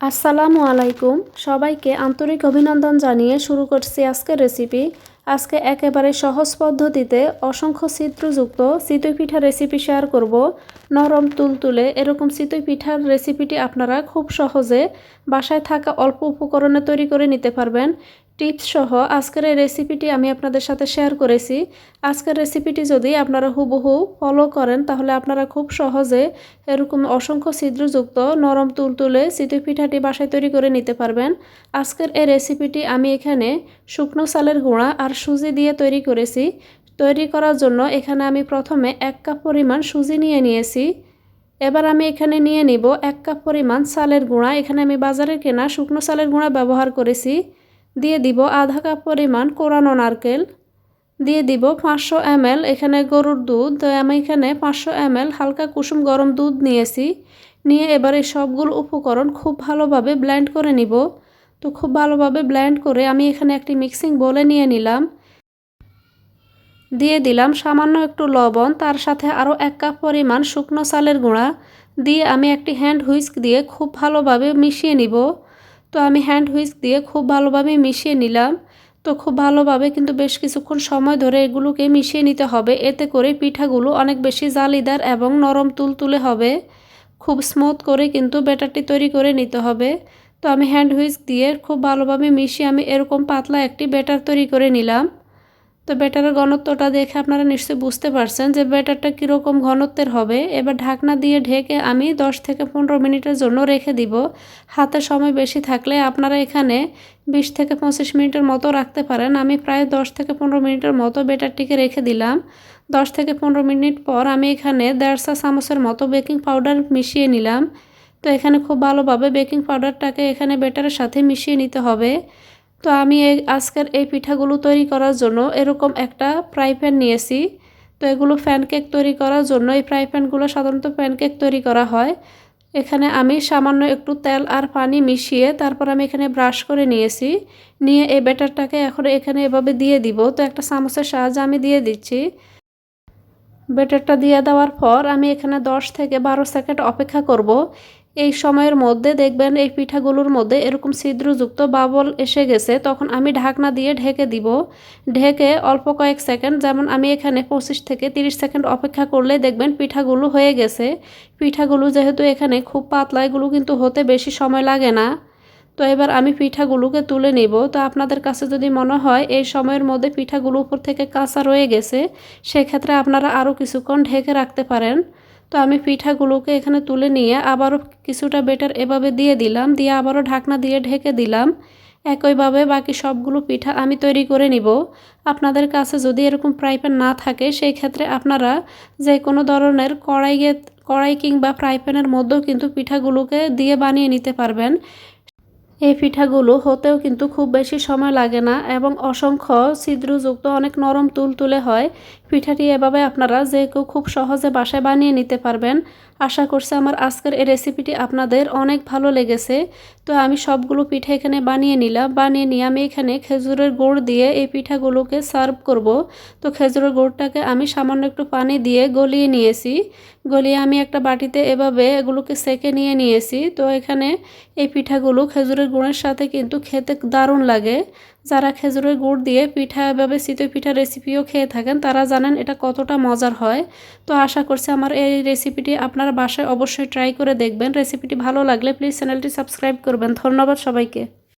আসসালামু আলাইকুম। সবাইকে আন্তরিক অভিনন্দন জানিয়ে শুরু করছি আজকের রেসিপি আজকে একেবারে সহজ পদ্ধতিতে অসংখ্য চিত্রযুক্ত চিতই পিঠার রেসিপি শেয়ার করব। নরম তুলতুলে এরকম চিতই পিঠার রেসিপিটি আপনারা খুব সহজে বাসায় থাকা অল্প উপকরণে তৈরি করে নিতে পারবেন। টিপস সহ আজকের এই রেসিপিটি আমি আপনাদের সাথে শেয়ার করেছি। আজকের রেসিপিটি যদি আপনারা হুবহু ফলো করেন, তাহলে আপনারা খুব সহজে এরকম অসংখ্য ছিদ্রযুক্ত নরম তুলতুলে চিতই পিঠাটি বাসায় তৈরি করে নিতে পারবেন। আজকের এই রেসিপিটি আমি এখানে শুকনো চালের গুঁড়া আর সুজি দিয়ে তৈরি করেছি। তৈরি করার জন্য এখানে আমি প্রথমে এক কাপ পরিমাণ সুজি নিয়ে নিয়েছি। এবার আমি এখানে নিয়ে নিব এক কাপ পরিমাণ চালের গুঁড়া। এখানে আমি বাজারে কেনা শুকনো চালের গুঁড়া ব্যবহার করেছি। দিয়ে দিব আধা কাপ পরিমাণ কোরানো নারকেল। দিয়ে দিব পাঁচশো এমএল এখানে গরুর দুধ। তো আমি এখানে পাঁচশো এমএল হালকা কুসুম গরম দুধ নিয়েছি। নিয়ে এবার সবগুলো উপকরণ খুব ভালোভাবে ব্লেন্ড করে নিব। তো খুব ভালোভাবে ব্লেন্ড করে আমি এখানে একটি মিক্সিং বলে নিয়ে নিলাম। দিয়ে দিলাম সামান্য একটু লবণ, তার সাথে আরও এক কাপ পরিমাণ শুকনো চালের গুঁড়া। দিয়ে আমি একটি হ্যান্ড হুইস্ক দিয়ে খুব ভালোভাবে মিশিয়ে নিব। তো আমি হ্যান্ড হুইস্ক দিয়ে খুব ভালোভাবে মিশিয়ে নিলাম। তো খুব ভালোভাবে কিন্তু বেশ কিছুক্ষণ সময় ধরে এগুলোকে মিশিয়ে নিতে হবে। এতে করে পিঠাগুলো অনেক বেশি জালিদার এবং নরম তুলতুলে হবে। খুব স্মুথ করে কিন্তু ব্যাটারটি তৈরি করে নিতে হবে। তো আমি হ্যান্ড হুইস্ক দিয়ে খুব ভালোভাবে মিশিয়ে আমি এরকম পাতলা একটি ব্যাটার তৈরি করে নিলাম। তো ব্যাটারের ঘনত্বটা দেখে আপনারা নিশ্চয়ই বুঝতে পারছেন যে ব্যাটারটা কীরকম ঘনত্বের হবে। এবার ঢাকনা দিয়ে ঢেকে আমি 10 থেকে পনেরো মিনিটের জন্য রেখে দিব। হাতে সময় বেশি থাকলে আপনারা এখানে 20 থেকে পঁচিশ মিনিটের মতো রাখতে পারেন। আমি প্রায় 10 থেকে পনেরো মিনিটের মতো ব্যাটারটিকে রেখে দিলাম। 10 থেকে পনেরো মিনিট পর আমি এখানে দেড় চা চামচের মতো বেকিং পাউডার মিশিয়ে নিলাম। তো এখানে খুব ভালোভাবে বেকিং পাউডারটাকে এখানে ব্যাটারের সাথে মিশিয়ে নিতে হবে। তো আমি এই আজকের এই পিঠাগুলো তৈরি করার জন্য এরকম একটা ফ্রাই প্যান নিয়েছি। তো এগুলো প্যানকেক তৈরি করার জন্য এই ফ্রাই প্যানগুলো সাধারণত প্যানকেক তৈরি করা হয়। এখানে আমি সামান্য একটু তেল আর পানি মিশিয়ে তারপর আমি এখানে ব্রাশ করে নিয়েছি। নিয়ে এই ব্যাটারটাকে এখন এখানে এভাবে দিয়ে দিব। তো একটা চামচের সাহায্যে আমি দিয়ে দিচ্ছি। ব্যাটারটা দিয়ে দেওয়ার পর আমি এখানে 10 থেকে বারো সেকেন্ড অপেক্ষা করব। এই সময়ের মধ্যে দেখবেন এই পিঠাগুলোর মধ্যে এরকম ছিদ্রযুক্ত বাবল এসে গেছে, তখন আমি ঢাকনা দিয়ে ঢেকে দিব। ঢেকে অল্প কয়েক সেকেন্ড, যেমন আমি এখানে পঁচিশ থেকে তিরিশ সেকেন্ড অপেক্ষা করলে দেখবেন পিঠাগুলো হয়ে গেছে। পিঠাগুলো যেহেতু এখানে খুব পাতলা, এগুলো কিন্তু হতে বেশি সময় লাগে না। তো এবার আমি পিঠাগুলোকে তুলে নিব। তো আপনাদের কাছে যদি মনে হয় এই সময়ের মধ্যে পিঠাগুলো উপর থেকে কাঁচা রয়ে গেছে, সেক্ষেত্রে আপনারা আরও কিছুক্ষণ ঢেকে রাখতে পারেন। তো আমি পিঠাগুলোকে এখানে তুলে নিয়ে আবারও কিছুটা বেটার এভাবে দিয়ে দিলাম, দিয়ে আবারও ঢাকনা দিয়ে ঢেকে দিলাম। একইভাবে বাকি সবগুলো পিঠা আমি তৈরি করে নিব। আপনাদের কাছে যদি এরকম ফ্রাই প্যান না থাকে, সেই ক্ষেত্রে আপনারা যে কোনো ধরনের কড়াইয়ে, কড়াই কিংবা ফ্রাই প্যানের মধ্যেও কিন্তু পিঠাগুলোকে দিয়ে বানিয়ে নিতে পারবেন। এই পিঠাগুলো হতেও কিন্তু খুব বেশি সময় লাগে না এবং অসংখ্য ছিদ্রযুক্ত অনেক নরম তুলতুলে হয়। পিঠাটি এভাবে আপনারা যে কেউ খুব সহজে বাসায় বানিয়ে নিতে পারবেন। আশা করছি আমার আজকের এই রেসিপিটি আপনাদের অনেক ভালো লেগেছে। তো আমি সবগুলো পিঠা এখানে বানিয়ে নিলাম। বানিয়ে নিয়ে আমি এখানে খেজুরের গুড় দিয়ে এই পিঠাগুলোকে সার্ভ করব। তো খেজুরের গুড়টাকে আমি সামান্য একটু পানি দিয়ে গলিয়ে নিয়েছি। গলিয়ে আমি একটা বাটিতে এভাবে এগুলোকে সেকে নিয়ে নিয়েছি। তো এখানে এই পিঠাগুলো খেজুরের গুড়ের সাথে কিন্তু খেতে দারুণ লাগে। যারা খেজুরের গুড় দিয়ে পিঠা, এভাবে চিতই পিঠা রেসিপিও খেয়ে থাকেন, তারা জানেন এটা কতটা মজার হয়। তো আশা করছি আমার এই রেসিপিটি আপনারা বাসায় অবশ্যই ট্রাই করে দেখবেন। রেসিপিটি ভালো লাগলে প্লিজ চ্যানেলটি সাবস্ক্রাইব করবেন। ধন্যবাদ সবাইকে।